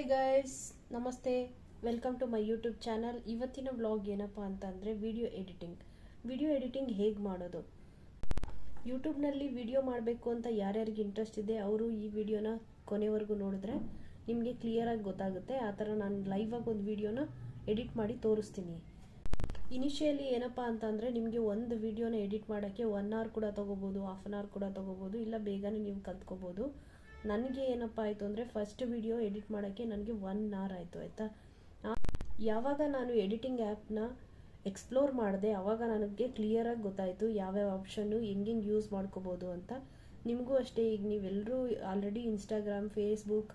Hi guys ನಮಸ್ತೆ. Welcome to my YouTube channel ಇವತ್ತಿನ vlog ಏನಪ್ಪ ಅಂತಂದರೆ ವಿಡಿಯೋ ಎಡಿಟಿಂಗ್ ವಿಡಿಯೋ ಎಡಿಟಿಂಗ್ ಹೇಗೆ ಮಾಡೋದು? ಯೂಟ್ಯೂಬ್ನಲ್ಲಿ ವಿಡಿಯೋ ಮಾಡಬೇಕು ಅಂತ ಯಾರ್ಯಾರಿಗೆ ಇಂಟ್ರೆಸ್ಟ್ ಇದೆ, ಅವರು ಈ ವಿಡಿಯೋನ ಕೊನೆವರೆಗೂ ನೋಡಿದ್ರೆ ನಿಮಗೆ ಕ್ಲಿಯರಾಗಿ ಗೊತ್ತಾಗುತ್ತೆ. ಆ ಥರ ನಾನು ಲೈವಾಗಿ ಒಂದು ವಿಡಿಯೋನ ಎಡಿಟ್ ಮಾಡಿ ತೋರಿಸ್ತೀನಿ. ಇನಿಷಿಯಲಿ ಏನಪ್ಪ ಅಂತಂದರೆ ನಿಮಗೆ ಒಂದು ವಿಡಿಯೋನ ಎಡಿಟ್ ಮಾಡೋಕ್ಕೆ ಒನ್ ಅವರ್ ಕೂಡ ತೊಗೋಬೋದು ಹಾಫ್ ಆನ್ ಅವರ್ ಕೂಡ ತೊಗೋಬೋದು, ಇಲ್ಲ ಬೇಗನೆ ನೀವು ಕಲ್ತ್ಕೋಬೋದು. ನನಗೆ ಏನಪ್ಪ ಆಯಿತು ಅಂದರೆ ಫಸ್ಟ್ ವಿಡಿಯೋ ಎಡಿಟ್ ಮಾಡೋಕ್ಕೆ ನನಗೆ ಒನ್ ಅವರ್ ಆಯಿತು, ಆಯಿತಾ? ಯಾವಾಗ ನಾನು ಎಡಿಟಿಂಗ್ ಆ್ಯಪ್ನ ಎಕ್ಸ್ಪ್ಲೋರ್ ಮಾಡಿದೆ ಆವಾಗ ನನಗೆ ಕ್ಲಿಯರಾಗಿ ಗೊತ್ತಾಯಿತು ಯಾವ್ಯಾವ ಆಪ್ಷನ್ನು ಹೆಂಗೆ ಯೂಸ್ ಮಾಡ್ಕೋಬೋದು ಅಂತ. ನಿಮಗೂ ಅಷ್ಟೇ, ಈಗ ನೀವೆಲ್ಲರೂ ಆಲ್ರೆಡಿ ಇನ್ಸ್ಟಾಗ್ರಾಮ್ ಫೇಸ್ಬುಕ್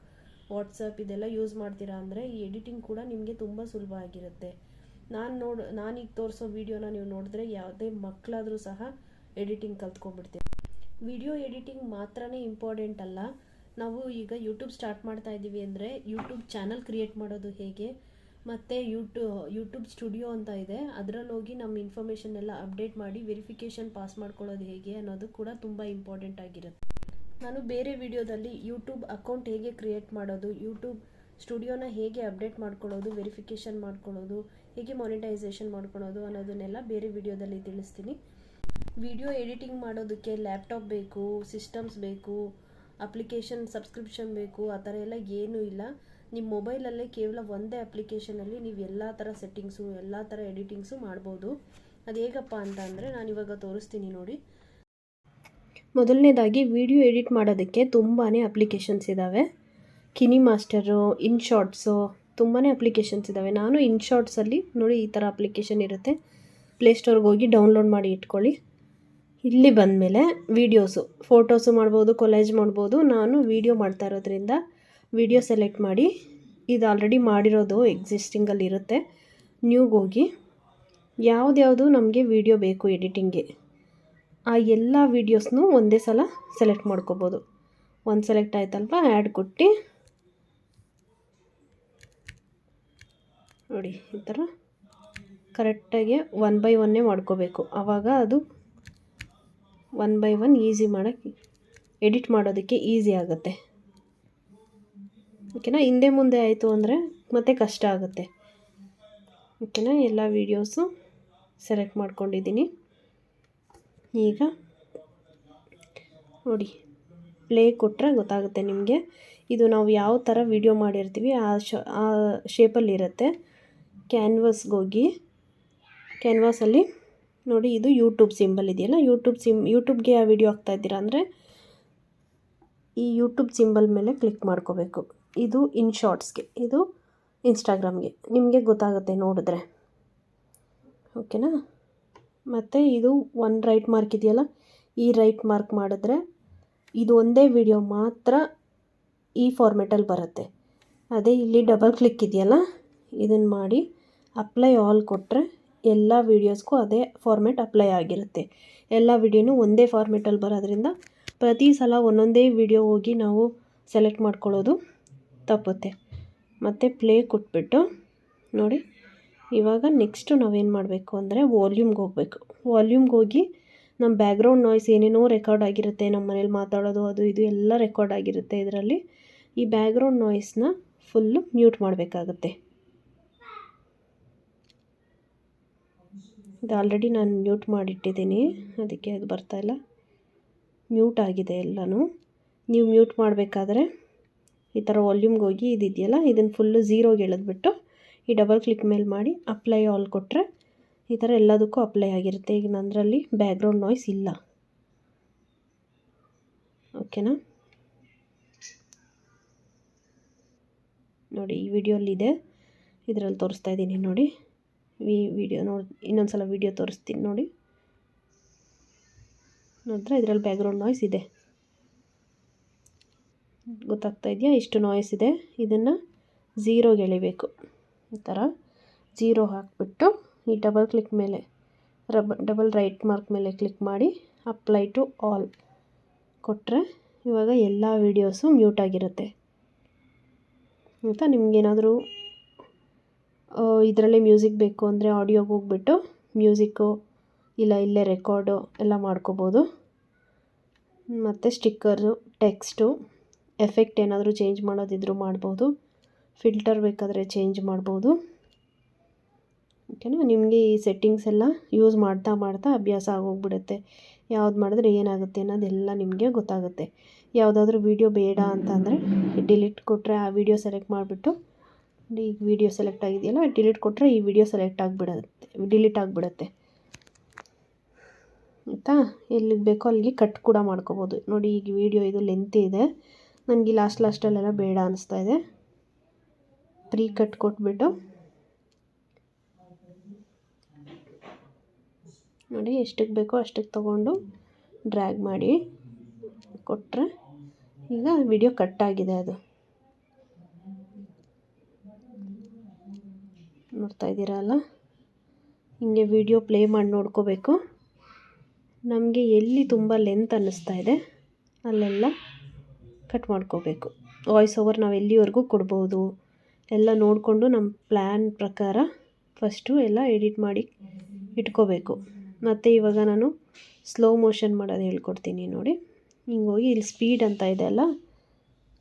ವಾಟ್ಸಪ್ ಇದೆಲ್ಲ ಯೂಸ್ ಮಾಡ್ತೀರಾ ಅಂದರೆ ಈ ಎಡಿಟಿಂಗ್ ಕೂಡ ನಿಮಗೆ ತುಂಬ ಸುಲಭ ಆಗಿರುತ್ತೆ. ನಾನು ನೋಡ್ ನಾನೀಗ ತೋರಿಸೋ ವಿಡಿಯೋನ ನೀವು ನೋಡಿದ್ರೆ ಯಾವುದೇ ಮಕ್ಕಳಾದರೂ ಸಹ ಎಡಿಟಿಂಗ್ ಕಲ್ತ್ಕೊಂಡ್ಬಿಡ್ತೀವಿ ವಿಡಿಯೋ ಎಡಿಟಿಂಗ್ ಮಾತ್ರನೇ ಇಂಪಾರ್ಟೆಂಟ್ ಅಲ್ಲ. ನಾವು ಈಗ ಯೂಟ್ಯೂಬ್ ಸ್ಟಾರ್ಟ್ ಮಾಡ್ತಾ ಇದ್ದೀವಿ ಅಂದರೆ ಯೂಟ್ಯೂಬ್ ಚಾನಲ್ ಕ್ರಿಯೇಟ್ ಮಾಡೋದು ಹೇಗೆ, ಮತ್ತು ಯೂಟ್ಯೂ ಯೂಟ್ಯೂಬ್ ಸ್ಟುಡಿಯೋ ಅಂತ ಇದೆ. ಅದರಲ್ಲಿ ಹೋಗಿ ನಮ್ಮ ಇನ್ಫಾರ್ಮೇಷನ್ ಎಲ್ಲ ಅಪ್ಡೇಟ್ ಮಾಡಿ ವೆರಿಫಿಕೇಷನ್ ಪಾಸ್ ಮಾಡ್ಕೊಳ್ಳೋದು ಹೇಗೆ ಅನ್ನೋದು ಕೂಡ ತುಂಬ ಇಂಪಾರ್ಟೆಂಟ್ ಆಗಿರುತ್ತೆ. ನಾನು ಬೇರೆ ವಿಡಿಯೋದಲ್ಲಿ ಯೂಟ್ಯೂಬ್ ಅಕೌಂಟ್ ಹೇಗೆ ಕ್ರಿಯೇಟ್ ಮಾಡೋದು ಯೂಟ್ಯೂಬ್ ಸ್ಟುಡಿಯೋನ ಹೇಗೆ ಅಪ್ಡೇಟ್ ಮಾಡ್ಕೊಳ್ಳೋದು ವೆರಿಫಿಕೇಷನ್ ಮಾಡ್ಕೊಳ್ಳೋದು, ಹೇಗೆ ಮಾನಿಟೈಸೇಷನ್ ಮಾಡ್ಕೊಳ್ಳೋದು ಅನ್ನೋದನ್ನೆಲ್ಲ ಬೇರೆ ವಿಡಿಯೋದಲ್ಲಿ ತಿಳಿಸ್ತೀನಿ. ವಿಡಿಯೋ ಎಡಿಟಿಂಗ್ ಮಾಡೋದಕ್ಕೆ ಲ್ಯಾಪ್ಟಾಪ್ ಬೇಕು ಸಿಸ್ಟಮ್ಸ್ ಬೇಕು ಅಪ್ಲಿಕೇಶನ್ ಸಬ್ಸ್ಕ್ರಿಪ್ಷನ್ ಬೇಕು, ಆ ಥರ ಎಲ್ಲ ಏನೂ ಇಲ್ಲ. ನಿಮ್ಮ ಮೊಬೈಲಲ್ಲೇ ಕೇವಲ ಒಂದೇ ಅಪ್ಲಿಕೇಶನಲ್ಲಿ ನೀವು ಎಲ್ಲ ಥರ ಸೆಟ್ಟಿಂಗ್ಸು ಎಲ್ಲ ಥರ ಎಡಿಟಿಂಗ್ಸು ಮಾಡ್ಬೋದು. ಅದು ಹೇಗಪ್ಪ ಅಂತ ಅಂದರೆ ನಾನು ಇವಾಗ ತೋರಿಸ್ತೀನಿ ನೋಡಿ. ಮೊದಲನೇದಾಗಿ ವಿಡಿಯೋ ಎಡಿಟ್ ಮಾಡೋದಕ್ಕೆ ತುಂಬಾ ಅಪ್ಲಿಕೇಶನ್ಸ್ ಇದ್ದಾವೆ ಕಿನಿ ಮಾಸ್ಟರು ಇನ್ಶಾರ್ಟ್ಸು ತುಂಬಾ ಅಪ್ಲಿಕೇಶನ್ಸ್ ಇದ್ದಾವೆ ನಾನು ಇನ್ಶಾರ್ಟ್ಸಲ್ಲಿ ನೋಡಿ ಈ ಥರ ಅಪ್ಲಿಕೇಶನ್ ಇರುತ್ತೆ. ಪ್ಲೇಸ್ಟೋರ್ಗೆ ಹೋಗಿ ಡೌನ್ಲೋಡ್ ಮಾಡಿ ಇಟ್ಕೊಳ್ಳಿ. ಇಲ್ಲಿ ಬಂದಮೇಲೆ ವೀಡಿಯೋಸು ಫೋಟೋಸು ಮಾಡ್ಬೋದು ಕೊಲೇಜ್ ಮಾಡ್ಬೋದು. ನಾನು ವೀಡಿಯೋ ಮಾಡ್ತಾ ಇರೋದ್ರಿಂದ ವೀಡಿಯೋ ಸೆಲೆಕ್ಟ್ ಮಾಡಿ ಇದು ಆಲ್ರೆಡಿ ಮಾಡಿರೋದು ಎಕ್ಸಿಸ್ಟಿಂಗಲ್ಲಿ ಇರುತ್ತೆ. ನ್ಯೂಗೆ ಹೋಗಿ ಯಾವುದ್ಯಾವುದು ನಮಗೆ ವೀಡಿಯೋ ಬೇಕು ಎಡಿಟಿಂಗ್ಗೆ ಆ ಎಲ್ಲ ವೀಡಿಯೋಸ್ನೂ ಒಂದೇ ಸಲ ಸೆಲೆಕ್ಟ್ ಮಾಡ್ಕೋಬೋದು. ಒಂದು ಸೆಲೆಕ್ಟ್ ಆಯ್ತಲ್ವ? ಆ್ಯಡ್ ಕೊಟ್ಟು ನೋಡಿ ಈ ಥರ ಕರೆಕ್ಟಾಗಿ ಒನ್ ಬೈ ಒನ್ನೇ ಮಾಡ್ಕೋಬೇಕು. ಆವಾಗ ಅದು ಒನ್ ಬೈ ಒನ್ ಈಸಿ ಮಾಡೋಕ್ಕೆ ಎಡಿಟ್ ಮಾಡೋದಕ್ಕೆ ಈಸಿ ಆಗುತ್ತೆ. ಓಕೆನಾ? ಹಿಂದೆ ಮುಂದೆ ಆಯಿತು ಅಂದರೆ ಮತ್ತೆ ಕಷ್ಟ ಆಗುತ್ತೆ. ಓಕೆನಾ? ಎಲ್ಲ ವೀಡಿಯೋಸು ಸೆಲೆಕ್ಟ್ ಮಾಡ್ಕೊಂಡಿದ್ದೀನಿ. ಈಗ ನೋಡಿ, ಪ್ಲೇ ಕೊಟ್ಟರೆ ಗೊತ್ತಾಗುತ್ತೆ ನಿಮಗೆ. ಇದು ನಾವು ಯಾವ ಥರ ವಿಡಿಯೋ ಮಾಡಿರ್ತೀವಿ, ಆ ಶ, ಆ ಶೇಪಲ್ಲಿರುತ್ತೆ ಕ್ಯಾನ್ವಸ್ಗೋಗಿ ಕ್ಯಾನ್ವಾಸಲ್ಲಿ ನೋಡಿ, ಇದು ಯೂಟ್ಯೂಬ್ ಸಿಂಬಲ್ ಇದೆಯಲ್ಲ? ಯೂಟ್ಯೂಬ್ ಸಿಮ್ ಯೂಟ್ಯೂಬ್ಗೆ ಆ ವಿಡಿಯೋ ಹಾಕ್ತಾ ಇದ್ದೀರಾ ಅಂದರೆ ಈ ಯೂಟ್ಯೂಬ್ ಸಿಂಬಲ್ ಮೇಲೆ ಕ್ಲಿಕ್ ಮಾಡ್ಕೋಬೇಕು. ಇದು ಇನ್ ಶಾರ್ಟ್ಸ್ಗೆ ಇದು ಇನ್ಸ್ಟಾಗ್ರಾಮ್ಗೆ ನಿಮಗೆ ಗೊತ್ತಾಗುತ್ತೆ ನೋಡಿದ್ರೆ. ಓಕೆನಾ ಮತ್ತು ಇದು ಒನ್ ರೈಟ್ ಮಾರ್ಕ್ ಇದೆಯಲ್ಲ? ಈ ರೈಟ್ ಮಾರ್ಕ್ ಮಾಡಿದ್ರೆ ಇದು ಒಂದೇ ವಿಡಿಯೋ ಮಾತ್ರ ಈ ಫಾರ್ಮೆಟಲ್ಲಿ ಬರುತ್ತೆ. ಅದೇ ಇಲ್ಲಿ ಡಬಲ್ ಕ್ಲಿಕ್ ಇದೆಯಲ್ಲ? ಇದನ್ನು ಮಾಡಿ ಅಪ್ಲೈ ಆಲ್ ಕೊಟ್ಟರೆ ಎಲ್ಲ ವೀಡಿಯೋಸ್ಗೂ ಅದೇ ಫಾರ್ಮೆಟ್ ಅಪ್ಲೈ ಆಗಿರುತ್ತೆ. ಎಲ್ಲ ವೀಡಿಯೋನೂ ಒಂದೇ ಫಾರ್ಮೆಟಲ್ಲಿ ಬರೋದ್ರಿಂದ ಪ್ರತಿ ಸಲ ಒಂದೊಂದೇ ವಿಡಿಯೋ ಹೋಗಿ ನಾವು ಸೆಲೆಕ್ಟ್ ಮಾಡ್ಕೊಳ್ಳೋದು ತಪ್ಪುತ್ತೆ. ಮತ್ತು ಪ್ಲೇ ಕೊಟ್ಬಿಟ್ಟು ನೋಡಿ, ಇವಾಗ ನೆಕ್ಸ್ಟು ನಾವೇನು ಮಾಡಬೇಕು ಅಂದರೆ ವಾಲ್ಯೂಮ್ಗೆ ಹೋಗಬೇಕು. ವಾಲ್ಯೂಮ್ಗೆ ಹೋಗಿ ನಮ್ಮ ಬ್ಯಾಕ್ಗ್ರೌಂಡ್ ನಾಯ್ಸ್ ಏನೇನೋ ರೆಕಾರ್ಡ್ ಆಗಿರುತ್ತೆ ನಮ್ಮ ಮನೇಲಿ ಮಾತಾಡೋದು, ಅದು ಇದು ಎಲ್ಲ ರೆಕಾರ್ಡ್ ಆಗಿರುತ್ತೆ ಇದರಲ್ಲಿ. ಈ ಬ್ಯಾಕ್ಗ್ರೌಂಡ್ ನಾಯ್ಸ್ನ ಫುಲ್ಲು ಮ್ಯೂಟ್ ಮಾಡಬೇಕಾಗತ್ತೆ. ಇದು ಆಲ್ರೆಡಿ ನಾನು ಮ್ಯೂಟ್ ಮಾಡಿಟ್ಟಿದ್ದೀನಿ. ಅದಕ್ಕೆ ಅದು ಬರ್ತಾಯಿಲ್ಲ ಮ್ಯೂಟ್ ಆಗಿದೆ ಎಲ್ಲನೂ. ನೀವು ಮ್ಯೂಟ್ ಮಾಡಬೇಕಾದ್ರೆ ಈ ಥರ ವಾಲ್ಯೂಮ್ಗೆ ಹೋಗಿ ಇದಿದೆಯಲ್ಲ ಇದನ್ನು ಫುಲ್ಲು ಝೀರೋಗೆ ಎಳೆದ್ಬಿಟ್ಟು ಈ ಡಬಲ್ ಕ್ಲಿಕ್ ಮೇಲೆ ಮಾಡಿ ಅಪ್ಲೈ ಆಲ್ ಕೊಟ್ಟರೆ ಈ ಥರ ಎಲ್ಲದಕ್ಕೂ ಅಪ್ಲೈ ಆಗಿರುತ್ತೆ. ಈಗ ನಂದರಲ್ಲಿ ಬ್ಯಾಕ್ಗ್ರೌಂಡ್ ನಾಯ್ಸ್ ಇಲ್ಲ. ಓಕೆನಾ ನೋಡಿ, ಈ ವಿಡಿಯೋಲ್ಲಿದೆ ಇದರಲ್ಲಿ ತೋರಿಸ್ತಾ ಇದ್ದೀನಿ ನೋಡಿ. ಈ ವಿಡಿಯೋ ನೋಡಿ ಇನ್ನೊಂದು ಸಲ ವಿಡಿಯೋ ತೋರಿಸ್ತೀನಿ ನೋಡಿ. ನಂತರ ಇದರಲ್ಲಿ ಬ್ಯಾಕ್ಗ್ರೌಂಡ್ ನಾಯ್ಸ್ ಇದೆ. ಗೊತ್ತಾಗ್ತಾ ಇದೆಯಾ? ಇಷ್ಟು ನಾಯ್ಸ್ ಇದೆ. ಇದನ್ನು ಝೀರೋಗೆ ಎಳಿಬೇಕು. ಈ ಥರ ಝೀರೋ ಹಾಕಿಬಿಟ್ಟು ಈ ಡಬಲ್ ಕ್ಲಿಕ್ ಮೇಲೆ ರಬ್ ಡಬಲ್ ರೈಟ್ ಮಾರ್ಕ್ ಮೇಲೆ ಕ್ಲಿಕ್ ಮಾಡಿ ಅಪ್ಲೈ ಟು ಆಲ್ ಕೊಟ್ಟರೆ ಇವಾಗ ಎಲ್ಲ ವೀಡಿಯೋಸು ಮ್ಯೂಟ್ ಆಗಿರುತ್ತೆ. ಆಯಿತಾ ನಿಮಗೇನಾದರೂ ಇದರಲ್ಲೇ ಮ್ಯೂಸಿಕ್ ಬೇಕು ಅಂದರೆ ಆಡಿಯೋಗೆ ಹೋಗ್ಬಿಟ್ಟು ಮ್ಯೂಸಿಕ್ಕು, ಇಲ್ಲ ಇಲ್ಲೇ ರೆಕಾರ್ಡು ಎಲ್ಲ ಮಾಡ್ಕೋಬೋದು. ಮತ್ತು ಸ್ಟಿಕ್ಕರು ಟೆಕ್ಸ್ಟು, ಎಫೆಕ್ಟ್ ಏನಾದರೂ ಚೇಂಜ್ ಮಾಡೋದಿದ್ರೂ ಮಾಡ್ಬೋದು. ಫಿಲ್ಟರ್ ಬೇಕಾದರೆ ಚೇಂಜ್ ಮಾಡ್ಬೋದು. ಓಕೆನಾ? ನಿಮಗೆ ಈ ಸೆಟ್ಟಿಂಗ್ಸ್ ಎಲ್ಲ ಯೂಸ್ ಮಾಡ್ತಾ ಮಾಡ್ತಾ ಅಭ್ಯಾಸ ಆಗೋಗ್ಬಿಡುತ್ತೆ. ಯಾವ್ದು ಮಾಡಿದ್ರೆ ಏನಾಗುತ್ತೆ ಅನ್ನೋದೆಲ್ಲ ನಿಮಗೆ ಗೊತ್ತಾಗುತ್ತೆ. ಯಾವುದಾದ್ರೂ ವೀಡಿಯೋ ಬೇಡ ಅಂತ ಅಂದರೆ ಡಿಲೀಟ್ ಕೊಟ್ಟರೆ ಆ ವೀಡಿಯೋ ಸೆಲೆಕ್ಟ್ ಮಾಡಿಬಿಟ್ಟು ಈಗ ವಿಡಿಯೋ ಸೆಲೆಕ್ಟ್ ಆಗಿದೆಯಲ್ಲ ಡಿಲೀಟ್ ಕೊಟ್ಟರೆ ಈ ವಿಡಿಯೋ ಸೆಲೆಕ್ಟ್ ಆಗಿಬಿಡುತ್ತೆ ಡಿಲೀಟ್ ಆಗಿಬಿಡುತ್ತೆ. ಆಯಿತಾ? ಎಲ್ಲಿಗೆ ಬೇಕೋ ಅಲ್ಲಿಗೆ ಕಟ್ ಕೂಡ ಮಾಡ್ಕೋಬೋದು. ನೋಡಿ, ಈಗ ವಿಡಿಯೋ ಇದು ಲೆಂತ್ ಇದೆ. ನನಗೆ ಲಾಸ್ಟ್ ಲಾಸ್ಟಲ್ಲೆಲ್ಲ ಬೇಡ ಅನಿಸ್ತಾ ಇದೆ. ಪ್ರೀ ಕಟ್ ಕೊಟ್ಬಿಟ್ಟು. ನೋಡಿ ಎಷ್ಟಕ್ಕೆ ಬೇಕೋ ಅಷ್ಟಕ್ಕೆ ತೊಗೊಂಡು ಡ್ರ್ಯಾಗ್ ಮಾಡಿ ಕೊಟ್ಟರೆ ಈಗ ವಿಡಿಯೋ ಕಟ್ ಆಗಿದೆ ಅದು. ನೋಡ್ತಾ ಇದ್ದೀರಲ್ಲ ಹಿಂಗೆ ವಿಡಿಯೋ ಪ್ಲೇ ಮಾಡಿ ನೋಡ್ಕೋಬೇಕು. ನಮಗೆ ಎಲ್ಲಿ ತುಂಬ ಲೆಂತ್ ಅನ್ನಿಸ್ತಾ ಇದೆ, ಅಲ್ಲೆಲ್ಲ ಕಟ್ ಮಾಡ್ಕೋಬೇಕು. ವಾಯ್ಸ್ ಓವರ್ ನಾವು ಎಲ್ಲಿವರೆಗೂ ಕೊಡ್ಬೋದು? ಎಲ್ಲ ನೋಡಿಕೊಂಡು ನಮ್ಮ ಪ್ಲ್ಯಾನ್ ಪ್ರಕಾರ ಫಸ್ಟು ಎಲ್ಲ ಎಡಿಟ್ ಮಾಡಿ ಇಟ್ಕೋಬೇಕು. ಮತ್ತು ಇವಾಗ ನಾನು ಸ್ಲೋ ಮೋಷನ್ ಮಾಡೋದು ಹೇಳ್ಕೊಡ್ತೀನಿ ನೋಡಿ. ಹಿಂಗೆ ಹೋಗಿ ಇಲ್ಲಿ ಸ್ಪೀಡ್ ಅಂತ ಇದೆ ಅಲ್ಲ?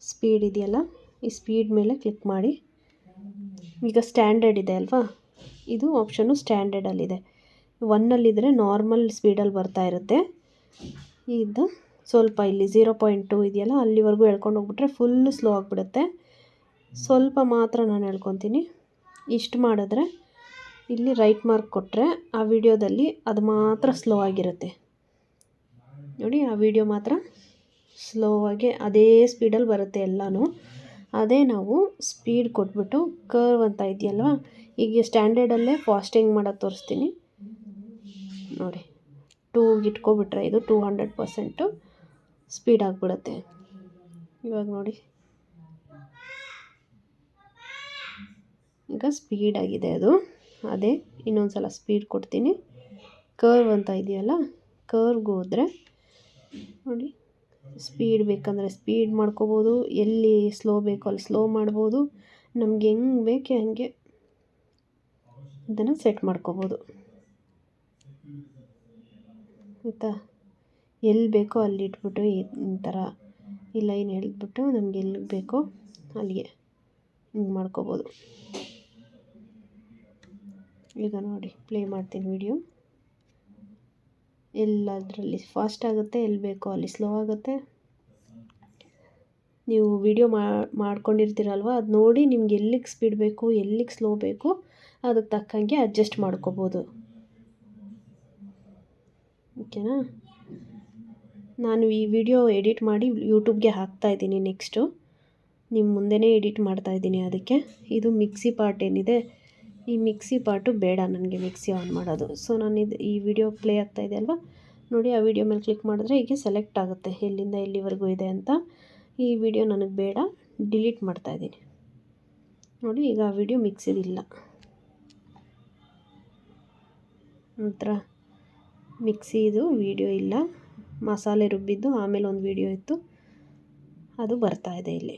ಸ್ಪೀಡ್ ಇದೆಯಲ್ಲ? ಈ ಸ್ಪೀಡ್ ಮೇಲೆ ಕ್ಲಿಕ್ ಮಾಡಿ ಈಗ ಸ್ಟ್ಯಾಂಡರ್ಡ್ ಇದೆ ಅಲ್ವಾ? ಇದು ಆಪ್ಷನ್ನು ಸ್ಟ್ಯಾಂಡರ್ಡಲ್ಲಿದೆ ಒನ್ನಲ್ಲಿದ್ದರೆ ನಾರ್ಮಲ್ ಸ್ಪೀಡಲ್ಲಿ ಬರ್ತಾ ಇರುತ್ತೆ. ಇದು ಸ್ವಲ್ಪ ಇಲ್ಲಿ ಝೀರೋ ಪಾಯಿಂಟ್ ಟು ಇದೆಯಲ್ಲ, ಅಲ್ಲಿವರೆಗೂ ಎಳ್ಕೊಂಡು ಹೋಗ್ಬಿಟ್ರೆ ಫುಲ್ಲು ಸ್ಲೋ ಆಗಿಬಿಡುತ್ತೆ. ಸ್ವಲ್ಪ ಮಾತ್ರ ನಾನು ಹೇಳ್ಕೊತೀನಿ ಇಷ್ಟು ಮಾಡಿದ್ರೆ ಇಲ್ಲಿ ರೈಟ್ ಮಾರ್ಕ್ ಕೊಟ್ಟರೆ ಆ ವಿಡಿಯೋದಲ್ಲಿ ಅದು ಮಾತ್ರ ಸ್ಲೋ ಆಗಿರುತ್ತೆ. ನೋಡಿ, ಆ ವಿಡಿಯೋ ಮಾತ್ರ ಸ್ಲೋ ಆಗಿ ಅದೇ ಸ್ಪೀಡಲ್ಲಿ ಬರುತ್ತೆ ಎಲ್ಲನೂ. ಅದೇ ನಾವು ಸ್ಪೀಡ್ ಕೊಟ್ಬಿಟ್ಟು ಕರ್ವ್ ಅಂತ ಇದೆಯಲ್ವ? ಈಗ ಸ್ಟ್ಯಾಂಡರ್ಡಲ್ಲೇ ಫಾಸ್ಟಿಂಗ್ ಮಾಡೋದು ತೋರಿಸ್ತೀನಿ. ನೋಡಿ ಟೂ ಇಟ್ಕೊಬಿಟ್ರೆ ಇದು ಟೂ ಹಂಡ್ರೆಡ್ ಪರ್ಸೆಂಟು ಸ್ಪೀಡ್ ಆಗಿಬಿಡುತ್ತೆ. ಇವಾಗ ನೋಡಿ. ಈಗ ಸ್ಪೀಡ್ ಆಗಿದೆ ಅದು. ಅದೇ ಇನ್ನೊಂದು ಸಲ ಸ್ಪೀಡ್ ಕೊಡ್ತೀನಿ. ಕರ್ವ್ ಅಂತ ಇದೆಯಲ್ಲ ಕರ್ವ್ಗೆ ಹೋದರೆ ನೋಡಿ. ಸ್ಪೀಡ್ ಬೇಕಂದರೆ ಸ್ಪೀಡ್ ಮಾಡ್ಕೋಬೋದು. ಎಲ್ಲಿ ಸ್ಲೋ ಬೇಕೋ ಅಲ್ಲಿ ಸ್ಲೋ ಮಾಡ್ಬೋದು. ನಮ್ಗೆ ಹೆಂಗೆ ಬೇಕೆ ಹಾಗೆ ಇದನ್ನು ಸೆಟ್ ಮಾಡ್ಕೋಬೋದು. ಆಯಿತಾ? ಎಲ್ಲಿ ಬೇಕೋ ಅಲ್ಲಿ ಇಟ್ಬಿಟ್ಟು ಈ ಥರ ಈ ಲೈನ್ ಹೇಳಿಬಿಟ್ಟು ನಮ್ಗೆ ಎಲ್ಲಿ ಬೇಕೋ ಅಲ್ಲಿಗೆ ಹಿಂಗೆ ಮಾಡ್ಕೋಬೋದು. ಈಗ ನೋಡಿ ಪ್ಲೇ ಮಾಡ್ತೀನಿ ವಿಡಿಯೋ ಎಲ್ಲದರಲ್ಲಿ ಫಾಸ್ಟ್ ಆಗುತ್ತೆ ಎಲ್ಲಿ ಬೇಕೋ ಅಲ್ಲಿ ಸ್ಲೋ ಆಗುತ್ತೆ. ನೀವು ವಿಡಿಯೋ ಮಾಡ್ಕೊಂಡಿರ್ತೀರಲ್ವ, ಅದು ನೋಡಿ ನಿಮ್ಗೆ ಎಲ್ಲಿಗೆ ಸ್ಪೀಡ್ ಬೇಕು, ಎಲ್ಲಿಗೆ ಸ್ಲೋ ಬೇಕು ಅದಕ್ಕೆ ತಕ್ಕಂಗೆ ಅಡ್ಜಸ್ಟ್ ಮಾಡ್ಕೋಬೋದು. ಓಕೆನಾ ನಾನು ಈ ವಿಡಿಯೋ ಎಡಿಟ್ ಮಾಡಿ ಯೂಟ್ಯೂಬ್ಗೆ ಹಾಕ್ತಾಯಿದ್ದೀನಿ ನೆಕ್ಸ್ಟು ನಿಮ್ಮ ಮುಂದೆನೇ ಎಡಿಟ್ ಮಾಡ್ತಾಯಿದ್ದೀನಿ ಅದಕ್ಕೆ. ಇದು ಮಿಕ್ಸಿ ಪಾರ್ಟ್ ಏನಿದೆ ಈ ಮಿಕ್ಸಿ ಪಾರ್ಟು ಬೇಡ ನನಗೆ ಮಿಕ್ಸಿ ಆನ್ ಮಾಡೋದು. ಸೊ ನಾನು ಇದು ಈ ವಿಡಿಯೋ ಪ್ಲೇ ಆಗ್ತಾ ಇದೆ ಅಲ್ವಾ? ನೋಡಿ, ಆ ವಿಡಿಯೋ ಮೇಲೆ ಕ್ಲಿಕ್ ಮಾಡಿದ್ರೆ ಹೀಗೆ ಸೆಲೆಕ್ಟ್ ಆಗುತ್ತೆ, ಎಲ್ಲಿಂದ ಎಲ್ಲಿವರೆಗೂ ಇದೆ ಅಂತ. ಈ ವಿಡಿಯೋ ನನಗೆ ಬೇಡ, ಡಿಲೀಟ್ ಮಾಡ್ತಾಯಿದ್ದೀನಿ ನೋಡಿ, ಈಗ ಆ ವಿಡಿಯೋ ಮಿಕ್ಸಿದಿಲ್ಲ ನಂತರ ಮಿಕ್ಸಿದು ವಿಡಿಯೋ ಇಲ್ಲ. ಮಸಾಲೆ ರುಬ್ಬಿದ್ದು ಆಮೇಲೆ ಒಂದು ವಿಡಿಯೋ ಇತ್ತು. ಅದು ಬರ್ತಾ ಇದೆ ಇಲ್ಲಿ.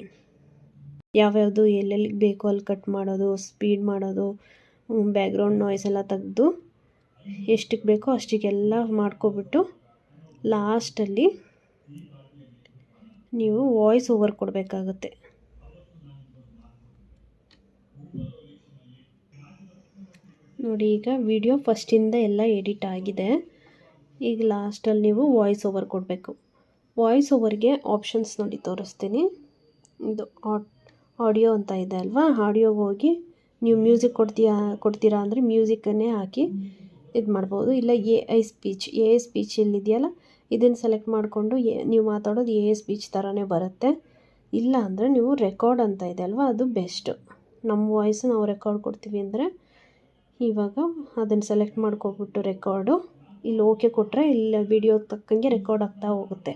ಯಾವ್ಯಾವುದು, ಎಲ್ಲೆಲ್ಲಿಗೆ ಬೇಕೋ, ಅಲ್ಲಿ ಕಟ್ ಮಾಡೋದು, ಸ್ಪೀಡ್ ಮಾಡೋದು ಬ್ಯಾಕ್ಗ್ರೌಂಡ್ ನಾಯ್ಸ್ ಎಲ್ಲ ತೆಗೆದು ಎಷ್ಟಕ್ಕೆ ಬೇಕೋ ಅಷ್ಟಕ್ಕೆಲ್ಲ ಮಾಡ್ಕೊಬಿಟ್ಟು ಲಾಸ್ಟಲ್ಲಿ ನೀವು ವಾಯ್ಸ್ ಓವರ್ ಕೊಡಬೇಕಾಗುತ್ತೆ. ನೋಡಿ ಈಗ ವಿಡಿಯೋ ಫಸ್ಟಿಂದ ಎಲ್ಲ ಎಡಿಟ್ ಆಗಿದೆ. ಈಗ ಲಾಸ್ಟಲ್ಲಿ ನೀವು ವಾಯ್ಸ್ ಓವರ್ ಕೊಡಬೇಕು. ವಾಯ್ಸ್ ಓವರ್ಗೆ ಆಪ್ಷನ್ಸ್ ನೋಡಿ ತೋರಿಸ್ತೀನಿ. ಇದು ಆಡಿಯೋ ಅಂತ ಇದೆ ಅಲ್ವಾ? ಆಡಿಯೋಗೆ ಹೋಗಿ ನೀವು ಮ್ಯೂಸಿಕ್ ಕೊಡ್ತೀಯಾ, ಕೊಡ್ತೀರಾ ಅಂದರೆ ಮ್ಯೂಸಿಕನ್ನೇ ಹಾಕಿ ಇದು ಮಾಡ್ಬೋದು. ಇಲ್ಲ, A I speech A I speech ಇಲ್ಲಿದೆಯಲ್ಲ ಇದನ್ನು ಸೆಲೆಕ್ಟ್ ಮಾಡಿಕೊಂಡು ಎ, ನೀವು ಮಾತಾಡೋದು ಎ ಐ ಸ್ಪೀಚ್ ಥರನೇ ಬರುತ್ತೆ. ಇಲ್ಲ ಅಂದರೆ ನೀವು ರೆಕಾರ್ಡ್ ಅಂತ ಇದೆ ಅಲ್ವಾ, ಅದು ಬೆಸ್ಟು ನಮ್ಮ ವಾಯ್ಸ್ ನಾವು ರೆಕಾರ್ಡ್ ಕೊಡ್ತೀವಿ ಅಂದರೆ ಇವಾಗ ಅದನ್ನು ಸೆಲೆಕ್ಟ್ ಮಾಡ್ಕೊಬಿಟ್ಟು ರೆಕಾರ್ಡು ಇಲ್ಲಿ ಓಕೆ ಕೊಟ್ಟರೆ ಇಲ್ಲಿ ವಿಡಿಯೋ ತಕ್ಕಂಗೆ ರೆಕಾರ್ಡ್ ಆಗ್ತಾ ಹೋಗುತ್ತೆ.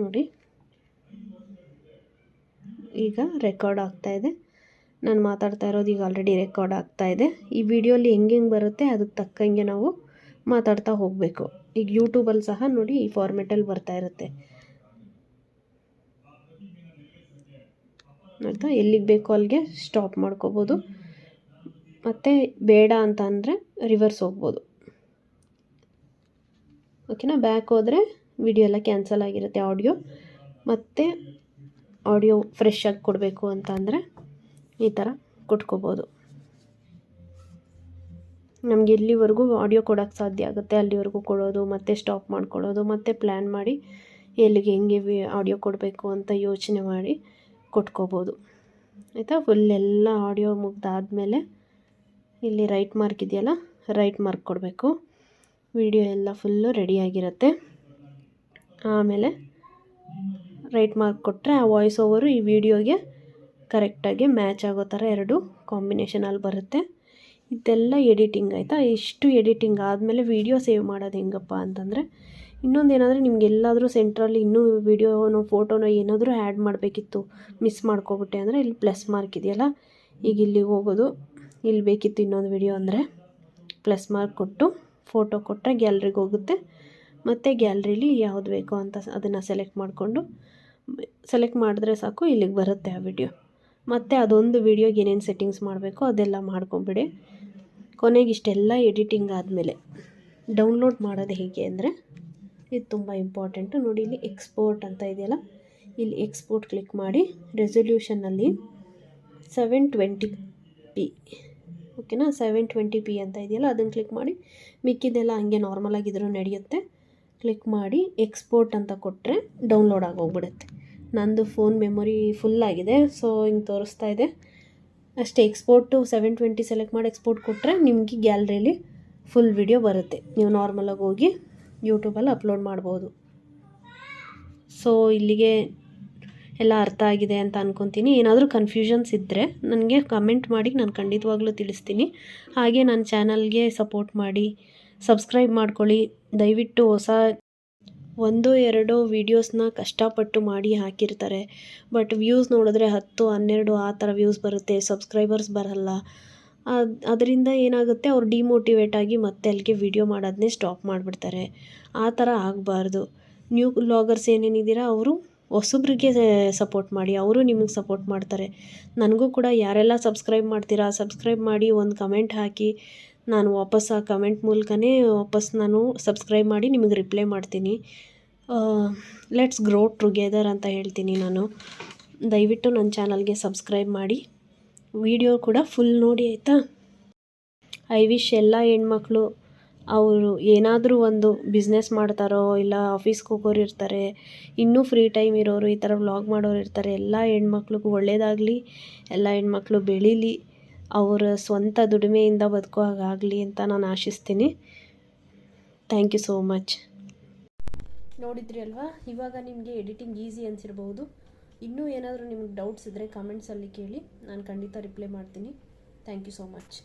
ನೋಡಿ. ಈಗ ರೆಕಾರ್ಡ್ ಆಗ್ತಾಯಿದೆ ನಾನು ಮಾತಾಡ್ತಾ ಇರೋದು ಈಗ ಆಲ್ರೆಡಿ ರೆಕಾರ್ಡ್ ಆಗ್ತಾ ಇದೆ. ಈ ವಿಡಿಯೋಲಿ ಹೆಂಗೆ ಹೆಂಗೆ ಬರುತ್ತೆ ಅದಕ್ಕೆ ತಕ್ಕಂಗೆ ನಾವು ಮಾತಾಡ್ತಾ ಹೋಗಬೇಕು. ಈಗ ಯೂಟ್ಯೂಬಲ್ಲಿ ಸಹ ನೋಡಿ ಈ ಫಾರ್ಮೆಟಲ್ಲಿ ಬರ್ತಾ ಇರುತ್ತೆ. ಆಯಿತಾ ಎಲ್ಲಿಗೆ ಬೇಕೋ ಅಲ್ಲಿಗೆ ಸ್ಟಾಪ್ ಮಾಡ್ಕೋಬೋದು. ಮತ್ತು ಬೇಡ ಅಂತ ಅಂದರೆ ರಿವರ್ಸ್ ಹೋಗ್ಬೋದು. ಓಕೆನಾ ಬ್ಯಾಕ್ ಹೋದರೆ ವಿಡಿಯೋ ಎಲ್ಲ ಕ್ಯಾನ್ಸಲ್ ಆಗಿರುತ್ತೆ ಆಡಿಯೋ ಮತ್ತು ಆಡಿಯೋ ಫ್ರೆಶ್ ಆಗಿ ಕೊಡಬೇಕು ಅಂತ ಅಂದರೆ ಈ ಥರ ಕೊಟ್ಕೋಬೋದು. ನಮಗೆ ಎಲ್ಲಿವರೆಗೂ ಆಡಿಯೋ ಕೊಡೋಕ್ಕೆ ಸಾಧ್ಯ ಆಗುತ್ತೆ. ಅಲ್ಲಿವರೆಗೂ ಕೊಡೋದು, ಮತ್ತೆ ಸ್ಟಾಪ್ ಮಾಡ್ಕೊಳ್ಳೋದು, ಮತ್ತೆ ಪ್ಲ್ಯಾನ್ ಮಾಡಿ ಎಲ್ಲಿಗೆ ಹೆಂಗೆ ಆಡಿಯೋ ಕೊಡಬೇಕು ಅಂತ ಯೋಚನೆ ಮಾಡಿ ಕೊಟ್ಕೋಬೋದು. ಆಯಿತಾ? ಫುಲ್ ಎಲ್ಲ ಆಡಿಯೋ ಮುಗ್ದಾದಮೇಲೆ ಇಲ್ಲಿ ರೈಟ್ ಮಾರ್ಕ್ ಇದೆಯಲ್ಲ? ರೈಟ್ ಮಾರ್ಕ್ ಕೊಡಬೇಕು. ವಿಡಿಯೋ ಎಲ್ಲ ಫುಲ್ಲು ರೆಡಿಯಾಗಿರುತ್ತೆ ಆಮೇಲೆ ರೈಟ್ ಮಾರ್ಕ್ ಕೊಟ್ಟರೆ ಆ ವಾಯ್ಸ್ ಓವರು ಈ ವಿಡಿಯೋಗೆ ಕರೆಕ್ಟಾಗಿ ಮ್ಯಾಚ್ ಆಗೋ ಥರ ಎರಡು ಕಾಂಬಿನೇಷನಲ್ಲಿ ಬರುತ್ತೆ. ಇದೆಲ್ಲ ಎಡಿಟಿಂಗ್ ಆಯಿತಾ? ಇಷ್ಟು ಎಡಿಟಿಂಗ್ ಆದಮೇಲೆ ವೀಡಿಯೋ ಸೇವ್ ಮಾಡೋದು ಹೆಂಗಪ್ಪ ಅಂತಂದರೆ, ಇನ್ನೊಂದು ಏನಂದರೆ ನಿಮ್ಗೆ ಎಲ್ಲಾದರೂ ಸೆಂಟ್ರಲ್ಲಿ ಇನ್ನೂ ವೀಡಿಯೋನೋ, ಫೋಟೋನೋ ಏನಾದರೂ ಆ್ಯಡ್ ಮಾಡಬೇಕಿತ್ತು ಮಿಸ್ ಮಾಡ್ಕೊಬಿಟ್ಟೆ ಅಂದರೆ ಇಲ್ಲಿ ಪ್ಲಸ್ ಮಾರ್ಕ್ ಇದೆಯಲ್ಲ? ಈಗ ಇಲ್ಲಿಗೆ ಹೋಗೋದು, ಇಲ್ಲಿ ಬೇಕಿತ್ತು ಇನ್ನೊಂದು ವಿಡಿಯೋ ಅಂದರೆ ಪ್ಲಸ್ ಮಾರ್ಕ್ ಕೊಟ್ಟು ಫೋಟೋ ಕೊಟ್ಟರೆ ಗ್ಯಾಲ್ರಿಗೆ ಹೋಗುತ್ತೆ. ಮತ್ತು ಗ್ಯಾಲ್ರಿಲಿ ಯಾವುದು ಬೇಕೋ ಅಂತ ಅದನ್ನು ಸೆಲೆಕ್ಟ್ ಮಾಡಿಕೊಂಡು ಸೆಲೆಕ್ಟ್ ಮಾಡಿದ್ರೆ ಸಾಕು, ಇಲ್ಲಿಗೆ ಬರುತ್ತೆ ಆ ವಿಡಿಯೋ ಮತ್ತು ಅದೊಂದು ವೀಡಿಯೋಗೆ ಏನೇನು ಸೆಟ್ಟಿಂಗ್ಸ್ ಮಾಡಬೇಕು ಅದೆಲ್ಲ ಮಾಡ್ಕೊಂಬಿಡಿ. ಕೊನೆಗೆ ಇಷ್ಟೆಲ್ಲ ಎಡಿಟಿಂಗ್ ಆದಮೇಲೆ ಡೌನ್ಲೋಡ್ ಮಾಡೋದು ಹೇಗೆ ಅಂದರೆ, ಇದು ತುಂಬ ಇಂಪಾರ್ಟೆಂಟು ನೋಡಿ ಇಲ್ಲಿ ಎಕ್ಸ್ಪೋರ್ಟ್ ಅಂತ ಇದೆಯಲ್ಲ, ಇಲ್ಲಿ ಎಕ್ಸ್ಪೋರ್ಟ್ ಕ್ಲಿಕ್ ಮಾಡಿ ರೆಸೊಲ್ಯೂಷನಲ್ಲಿ ಸೆವೆನ್ ಟ್ವೆಂಟಿ ಪಿ ಓಕೆನಾ ಸೆವೆನ್ ಟ್ವೆಂಟಿ ಪಿ ಅಂತ ಇದೆಯಲ್ಲ, ಅದನ್ನು ಕ್ಲಿಕ್ ಮಾಡಿ. ಮಿಕ್ಕಿದೆಲ್ಲ ಹಂಗೆ ನಾರ್ಮಲ್ ಆಗಿದ್ರೂ ನಡೆಯುತ್ತೆ. ಕ್ಲಿಕ್ ಮಾಡಿ ಎಕ್ಸ್ಪೋರ್ಟ್ ಅಂತ ಕೊಟ್ಟರೆ ಡೌನ್ಲೋಡ್ ಆಗೋಗ್ಬಿಡುತ್ತೆ. ನಂದು ಫೋನ್ ಮೆಮೊರಿ ಫುಲ್ ಆಗಿದೆ. ಸೊ ಹಿಂಗೆ ತೋರಿಸ್ತಾ ಇದೆ. ಅಷ್ಟೇ ಎಕ್ಸ್ಪೋರ್ಟು ಸೆವೆನ್ ಟ್ವೆಂಟಿ ಸೆಲೆಕ್ಟ್ ಮಾಡಿ ಎಕ್ಸ್ಪೋರ್ಟ್ ಕೊಟ್ಟರೆ ನಿಮಗೆ ಗ್ಯಾಲ್ರಿಯಲ್ಲಿ ಫುಲ್ ವಿಡಿಯೋ ಬರುತ್ತೆ. ನೀವು ನಾರ್ಮಲಾಗಿ ಹೋಗಿ ಯೂಟ್ಯೂಬಲ್ಲಿ ಅಪ್ಲೋಡ್ ಮಾಡ್ಬೋದು. ಸೊ ಇಲ್ಲಿಗೆ ಎಲ್ಲ ಅರ್ಥ ಆಗಿದೆ ಅಂತ ಅಂದ್ಕೊತೀನಿ ಏನಾದರೂ ಕನ್ಫ್ಯೂಷನ್ಸ್ ಇದ್ದರೆ ನನಗೆ ಕಮೆಂಟ್ ಮಾಡಿ, ನಾನು ಖಂಡಿತವಾಗ್ಲೂ ತಿಳಿಸ್ತೀನಿ. ಹಾಗೆ ನನ್ನ ಚಾನಲ್ಗೆ ಸಪೋರ್ಟ್ ಮಾಡಿ ಸಬ್ಸ್ಕ್ರೈಬ್ ಮಾಡ್ಕೊಳ್ಳಿ. ದಯವಿಟ್ಟು ಹೊಸ ಒಂದು ಎರಡೋ ವೀಡಿಯೋಸ್ನ ಕಷ್ಟಪಟ್ಟು ಮಾಡಿ ಹಾಕಿರ್ತಾರೆ. ಬಟ್ ವ್ಯೂಸ್ ನೋಡಿದ್ರೆ ಹತ್ತು, ಹನ್ನೆರಡು ಆ ಥರ ವ್ಯೂಸ್ ಬರುತ್ತೆ. ಸಬ್ಸ್ಕ್ರೈಬರ್ಸ್ ಬರಲ್ಲ. ಅದು, ಅದರಿಂದ ಏನಾಗುತ್ತೆ? ಅವ್ರು ಡಿಮೋಟಿವೇಟ್ ಆಗಿ ಮತ್ತೆ ಅಲ್ಲಿಗೆ ವಿಡಿಯೋ ಮಾಡೋದನ್ನೇ ಸ್ಟಾಪ್ ಮಾಡಿಬಿಡ್ತಾರೆ. ಆ ಥರ ಆಗಬಾರ್ದು. ನ್ಯೂ ವ್ಲಾಗರ್ಸ್ ಏನೇನಿದ್ದೀರಾ? ಅವರು ಹೊಸಬ್ರಿಗೆ ಸಪೋರ್ಟ್ ಮಾಡಿ. ಅವರು ನಿಮಗೆ ಸಪೋರ್ಟ್ ಮಾಡ್ತಾರೆ. ನನಗೂ ಕೂಡ ಯಾರೆಲ್ಲ ಸಬ್ಸ್ಕ್ರೈಬ್ ಮಾಡ್ತೀರಾ? ಸಬ್ಸ್ಕ್ರೈಬ್ ಮಾಡಿ, ಒಂದು ಕಮೆಂಟ್ ಹಾಕಿ. ನಾನು ವಾಪಸ್ ಆ ಕಮೆಂಟ್ ಮೂಲಕನೇ ವಾಪಸ್ ನಾನು ಸಬ್ಸ್ಕ್ರೈಬ್ ಮಾಡಿ ನಿಮಗೆ ರಿಪ್ಲೈ ಮಾಡ್ತೀನಿ. ಲೆಟ್ಸ್ ಗ್ರೋ ಟುಗೆದರ್ ಅಂತ ಹೇಳ್ತೀನಿ ನಾನು. ದಯವಿಟ್ಟು ನನ್ನ ಚಾನಲ್ಗೆ ಸಬ್ಸ್ಕ್ರೈಬ್ ಮಾಡಿ. ವಿಡಿಯೋ ಕೂಡ ಫುಲ್ ನೋಡಿ ಆಯಿತಾ? ಐ ವಿಶ್ ಎಲ್ಲ ಹೆಣ್ಮಕ್ಳು ಅವರು ಏನಾದರೂ ಒಂದು ಬಿಸ್ನೆಸ್ ಮಾಡ್ತಾರೋ ಇಲ್ಲ ಆಫೀಸ್ಗೆ ಹೋಗೋರು ಇರ್ತಾರೆ, ಇನ್ನೂ ಫ್ರೀ ಟೈಮ್ ಇರೋರು ಈ ಥರ ವ್ಲಾಗ್ ಮಾಡೋರು ಇರ್ತಾರೆ, ಎಲ್ಲ ಹೆಣ್ಮಕ್ಳಿಗೂ ಒಳ್ಳೆಯದಾಗಲಿ ಎಲ್ಲ ಹೆಣ್ಮಕ್ಳು ಬೆಳೀಲಿ. ಅವರ ಸ್ವಂತ ದುಡಿಮೆಯಿಂದ ಬದುಕೋ ಹಾಗಾಗಲಿ ಅಂತ ನಾನು ಆಶಿಸ್ತೀನಿ. ಥ್ಯಾಂಕ್ ಯು ಸೋ ಮಚ್ ನೋಡಿದ್ರಿ ಅಲ್ವಾ? ಇವಾಗ ನಿಮಗೆ ಎಡಿಟಿಂಗ್ ಈಸಿ ಅನಿಸಿರ್ಬೋದು. ಇನ್ನೂ ಏನಾದರೂ ನಿಮಗೆ ಡೌಟ್ಸ್ ಇದ್ದರೆ ಕಮೆಂಟ್ಸಲ್ಲಿ ಕೇಳಿ. ನಾನು ಖಂಡಿತ ರಿಪ್ಲೈ ಮಾಡ್ತೀನಿ. Thank you so much